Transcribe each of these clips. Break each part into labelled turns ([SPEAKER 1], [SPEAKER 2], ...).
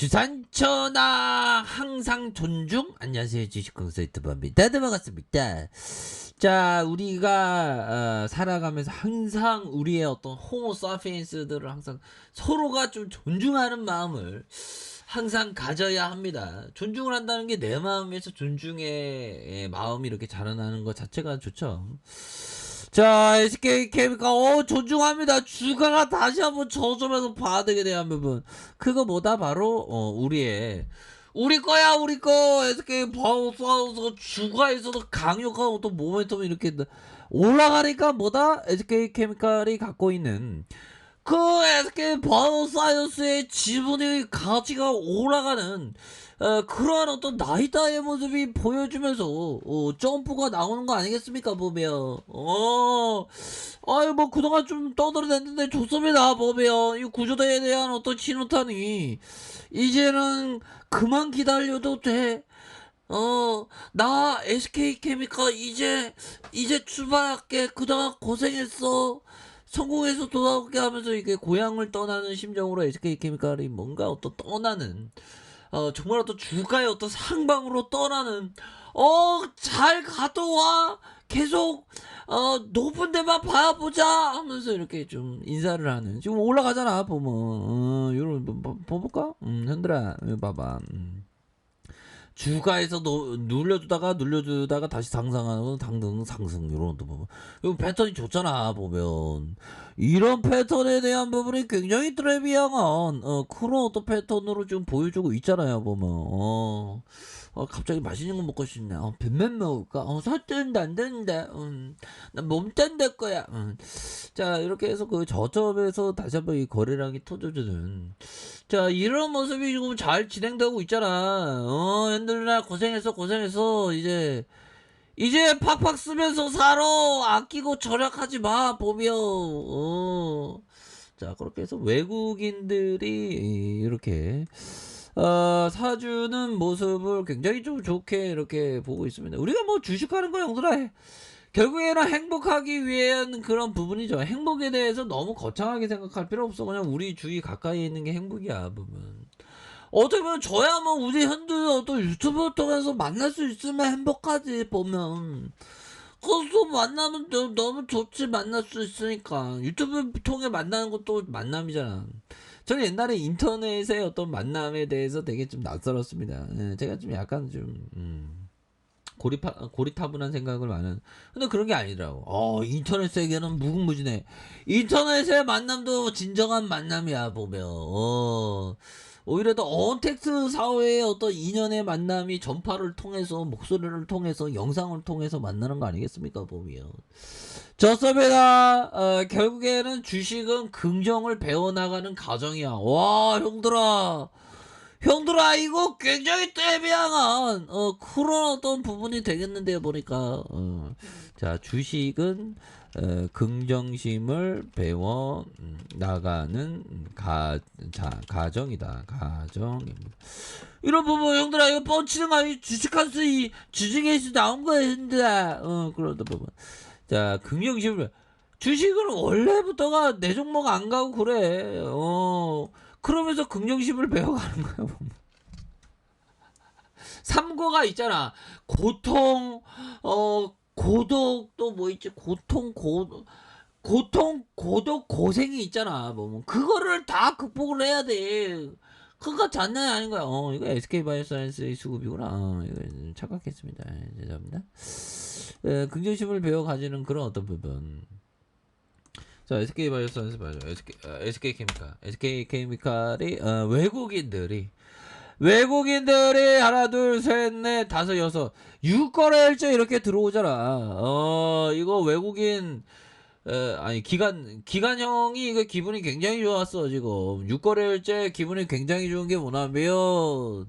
[SPEAKER 1] 주산천하 항상 존중? 안녕하세요. 주식공사 유튜버입니다. 네 반갑습니다. 자 우리가 어, 살아가면서 항상 우리의 어떤 호모 사피엔스들을 항상 서로가 좀 존중하는 마음을 항상 가져야 합니다. 존중을 한다는 게 내 마음에서 존중의 예, 마음이 이렇게 자라나는 것 자체가 좋죠 자, SK 케미카, 어, 존중합니다. 주가가 다시 한번 저점에서 봐되게 대한 부분. 그거 뭐다? 바로, 어, 우리의, 우리 거야, 우리 거. SK 바우스하우스 주가에서도 강력한 어떤 모멘텀이 이렇게 올라가니까 뭐다? SK 케미칼이 갖고 있는 그 SK 바이오사이언스의 지분의 가치가 올라가는 어, 그러한 어떤 나이다의 모습이 보여주면서 어, 점프가 나오는 거 아니겠습니까 보면 어 아유 뭐 그동안 좀 떠들어댔는데 좋습니다 보면 이 구조대에 대한 어떤 신호탄이 이제는 그만 기다려도 돼 어, 나 SK 케미카 이제, 이제 출발할게. 그동안 고생했어. 성공해서 돌아오게 하면서 이게 고향을 떠나는 심정으로 SK 케미칼이 뭔가 어떤 떠나는, 어, 정말 어떤 주가의 어떤 상방으로 떠나는, 어, 잘 가둬와. 계속, 어, 높은 데만 봐보자. 하면서 이렇게 좀 인사를 하는. 지금 올라가잖아, 보면. 어, 요런, 뭐, 뭐, 봐볼까? 음, 현들아, 봐봐. 음. 주가에서 노, 눌려주다가 눌려주다가 다시 상승하고 당등 상승 이런 것도 보면 패턴이 좋잖아 보면. 이런 패턴에 대한 부분이 굉장히 트레비앙한 어, 그런 어떤 패턴으로 지금 보여주고 있잖아요 보면. 어, 어 갑자기 맛있는 거 먹고 싶네. 어 뱀맨 먹을까? 어 살찌는데 안 되는데. 음, 난몸 뗀될 거야. 음. 자 이렇게 해서 그 저점에서 다시 한번 이 거래량이 터져주는. 자 이런 모습이 지금 잘 진행되고 있잖아. 어 핸들나 고생해서 고생해서 이제 이제 팍팍 쓰면서 살아 아끼고 절약하지 마 보면 어. 자 그렇게 해서 외국인들이 이렇게 어, 사주는 모습을 굉장히 좀 좋게 이렇게 보고 있습니다 우리가 뭐 주식하는 거 형들아 해. 결국에는 행복하기 위한 그런 부분이죠. 행복에 대해서 너무 거창하게 생각할 필요 없어. 그냥 우리 주위 가까이 있는 게 행복이야, 부분. 어떻게 보면 저야 뭐 우리 현두 또 유튜브 통해서 만날 수 있으면 행복하지, 보면. 그것도 만나면 너- 너무 좋지, 만날 수 있으니까. 유튜브 통해 만나는 것도 만남이잖아. 저는 옛날에 인터넷의 어떤 만남에 대해서 되게 좀 낯설었습니다. 예, 제가 좀 약간 좀, 음. 고리파, 고리타분한 생각을 많은. 근데 그런 게 아니더라고. 어, 인터넷 세계는 무궁무진해. 인터넷의 만남도 진정한 만남이야, 보면. 어, 오히려 더 언택트 사회의 어떤 인연의 만남이 전파를 통해서, 목소리를 통해서, 영상을 통해서 만나는 거 아니겠습니까, 보면. 좋습니다. 어, 결국에는 주식은 긍정을 배워나가는 과정이야. 와, 형들아. 형들아 이거 굉장히 때비양한 어 그런 어떤 부분이 되겠는데요 보니까 어. 자 주식은 어, 긍정심을 배워 음, 나가는 가, 자, 가정이다. 가정입니다. 이런 부분 형들아 이거 뻥치는 거 아니 주식한수 이 주식에서 나온 거야 형들아. 어 그러다 부분. 자 긍정심을. 주식은 원래부터가 내 종목 안 가고 그래. 어 그러면서 긍정심을 배워가는 거야 보면. 삼고가 있잖아. 고통 어 고독 또뭐 있지? 고통 고 고통 고독 고생이 있잖아 보면. 그거를 다 극복을 해야 돼. 그거 장난이 아닌 거야. 어 이거 SK 바이오사이언스의 수급이구나. 어, 이거 착각했습니다. 예, 죄송합니다. 에, 긍정심을 배워 가지는 그런 어떤 부분. 자, SK 바이오사이언스 맞아. SK, 어, SK 케미칼. SK 케미칼이 어, 외국인들이 외국인들이 하나 둘 셋 넷 다섯 여섯 6거래일째 이렇게 들어오잖아. 어, 이거 외국인 에, 아니 기간 기간형이 이거 기분이 굉장히 좋았어 지금 6거래일째 기분이 굉장히 좋은 게 뭐냐면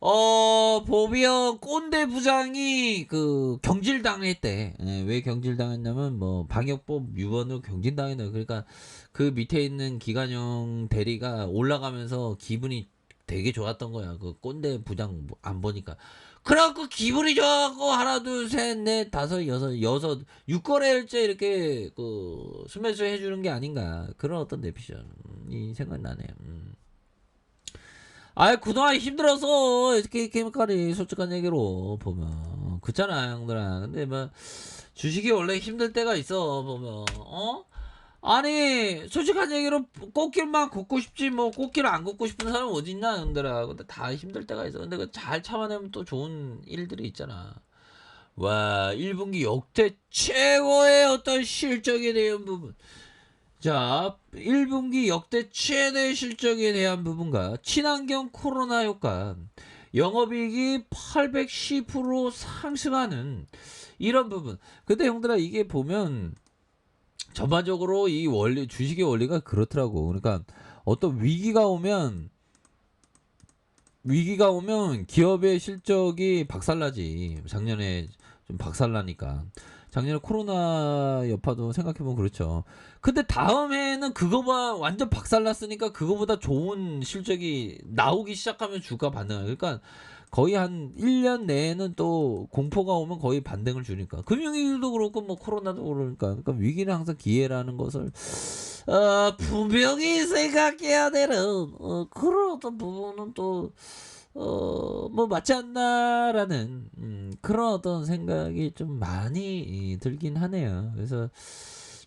[SPEAKER 1] 어, 보면 꼰대 부장이 그 경질당했대. 예, 왜 경질당했냐면 뭐 방역법 위반으로 경질당했네. 그러니까 그 밑에 있는 기관형 대리가 올라가면서 기분이 되게 좋았던 거야. 그 꼰대 부장 안 보니까. 그래갖고 기분이 좋아갖고 하나 둘 셋 넷 다섯 여섯 여섯 6거래일째 이렇게 그 수매수 해주는 게 아닌가 그런 어떤 내피션이 생각나네요. 음. 아 그동안 힘들어서 SK 케미칼이 솔직한 얘기로 보면 그렇잖아 형들아 근데 뭐 주식이 원래 힘들 때가 있어 보면 어 아니 솔직한 얘기로 꽃길만 걷고 싶지 뭐 꽃길을 안 걷고 싶은 사람 어디 있냐 형들아. 근데 다 힘들 때가 있어. 근데 그 잘 참아내면 또 좋은 일들이 있잖아. 와 1분기 역대 최고의 어떤 실적에 대한 부분. 자 1분기 역대 최대 실적에 대한 부분과 친환경 코로나 효과 영업이익이 810% 상승하는 이런 부분. 근데 형들아 이게 보면 전반적으로 이 원리 주식의 원리가 그렇더라고. 그러니까 어떤 위기가 오면 위기가 오면 기업의 실적이 박살나지. 작년에 좀 박살나니까. 작년에 코로나 여파도 생각해보면 그렇죠. 근데 다음 해에는 그거보다 완전 박살났으니까 그거보다 좋은 실적이 나오기 시작하면 주가 반등을 그러니까 거의 한 1년 내에는 또 공포가 오면 거의 반등을 주니까 금융위기도 그렇고 뭐 코로나도 그러니까 그러니까 위기는 항상 기회라는 것을 어, 분명히 생각해야 되는 어, 그런 어떤 부분은 또 어, 뭐 맞지 않나라는 음, 그런 어떤 생각이 좀 많이 들긴 하네요. 그래서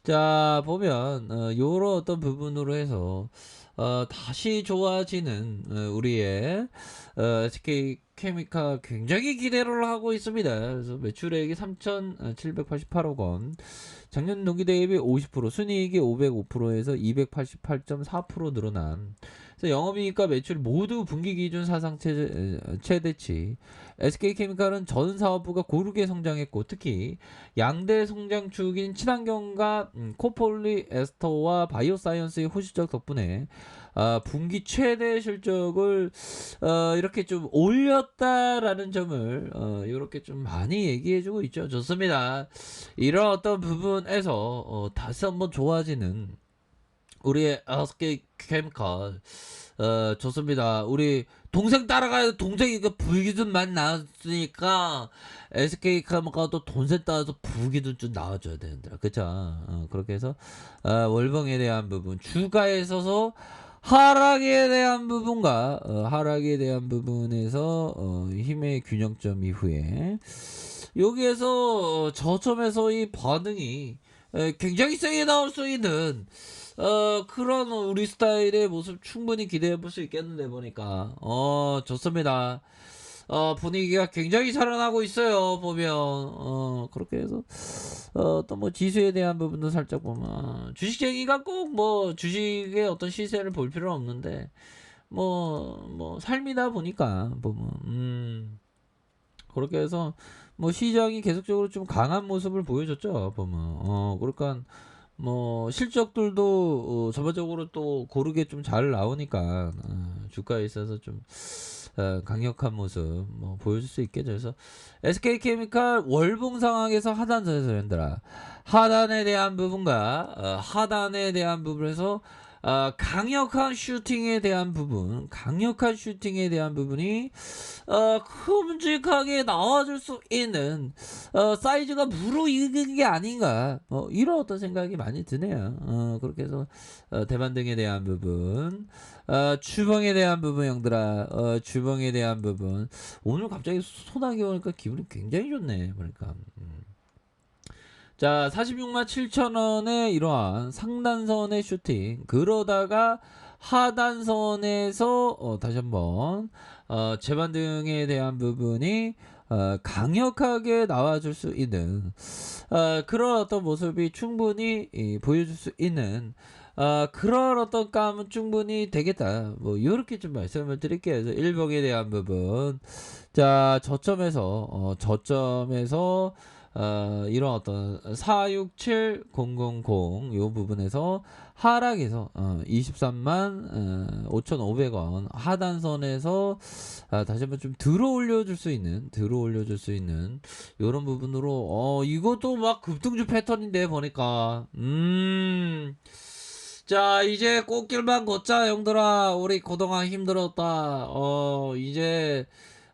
[SPEAKER 1] 자 보면 어, 요런 어떤 부분으로 해서 어, 다시 좋아지는 어, 우리의 어, SK 케미칼 굉장히 기대를 하고 있습니다. 그래서 매출액이 3,788억 원, 작년 동기 대비 50%, 순이익이 505%에서 288.4% 늘어난. 그래서 영업이익과 매출 모두 분기 기준 사상 최대, 최대치. SK케미칼은 전 사업부가 고르게 성장했고 특히 양대 성장축인 친환경과 음, 코폴리에스터와 바이오사이언스의 호실적 덕분에 아, 분기 최대 실적을 어, 이렇게 좀 올렸다라는 점을 어, 이렇게 좀 많이 얘기해주고 있죠. 좋습니다. 이런 어떤 부분에서 어, 다시 한번 좋아지는 우리의 SK 케미칼 어, 좋습니다. 우리 동생 따라가야 동생이 그 불기둥만 나왔으니까 SK 카마카도 돈세 따라서 불기둥 좀 나와줘야 되는데 그쵸 어, 그렇게 해서 어, 월봉에 대한 부분 주가에 있어서 하락에 대한 부분과 어, 하락에 대한 부분에서 어, 힘의 균형점 이후에 여기에서 어, 저점에서 이 반응이 에, 굉장히 세게 나올 수 있는 어 그런 우리 스타일의 모습 충분히 기대해 볼 수 있겠는데 보니까 어 좋습니다. 어 분위기가 굉장히 살아나고 있어요 보면. 어 그렇게 해서 어 또 뭐 지수에 대한 부분도 살짝 보면 주식쟁이가 꼭 뭐 주식의 어떤 시세를 볼 필요는 없는데 뭐뭐 삶이다 보니까 보면 음. 그렇게 해서 뭐 시장이 계속적으로 좀 강한 모습을 보여줬죠 보면. 어 그러니까 뭐 실적들도 어, 전반적으로 또 고르게 좀 잘 나오니까 어, 주가에 있어서 좀 어, 강력한 모습 뭐 보여줄 수 있겠죠. 그래서 SK케미칼 월봉 상황에서 하단선에서 연달아 하단에 대한 부분과 어, 하단에 대한 부분에서 어, 강력한 슈팅에 대한 부분, 강력한 슈팅에 대한 부분이 어, 큼직하게 나와줄 수 있는 어, 사이즈가 무르익은 게 아닌가 뭐 이런 어떤 생각이 많이 드네요. 어, 그렇게 해서 어, 대반등에 대한 부분, 어, 주봉에 대한 부분 형들아, 어, 주봉에 대한 부분 오늘 갑자기 소나기 오니까 기분이 굉장히 좋네. 보니까. 음. 자, 46만 7천 원의 이러한 상단선의 슈팅. 그러다가 하단선에서 어, 다시 한번 어, 재반등에 대한 부분이 어, 강력하게 나와줄 수 있는 어, 그런 어떤 모습이 충분히 이, 보여줄 수 있는 어, 그런 어떤 감은 충분히 되겠다. 뭐 이렇게 좀 말씀을 드릴게요. 그래서 일봉에 대한 부분, 자 저점에서 어, 저점에서 어, 이런 어떤 467000 요 부분에서 하락해서 어, 23만 어, 5,500원 하단선에서 아, 다시 한번 좀 들어 올려줄 수 있는 들어 올려줄 수 있는 이런 부분으로 어 이것도 막 급등주 패턴인데 보니까. 음. 자 이제 꽃길만 걷자 형들아. 우리 그동안 힘들었다. 어 이제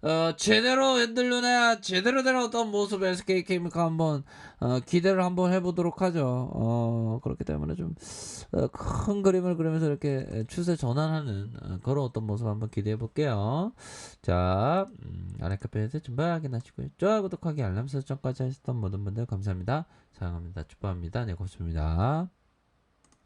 [SPEAKER 1] 어, 제대로 핸들루나 제대로 된 어떤 모습 SK 케이미카 한번 어, 기대를 한번 해보도록 하죠. 어, 그렇기 때문에 좀큰 그림을 그리면서 이렇게 추세 전환하는 어, 그런 어떤 모습 한번 기대해 볼게요. 자, 음, 아래 카페에서 준비 확인하시고요. 좋아요, 구독하기, 알람 설정까지 하셨던 모든 분들 감사합니다. 사랑합니다. 축복합니다. 네, 고맙습니다.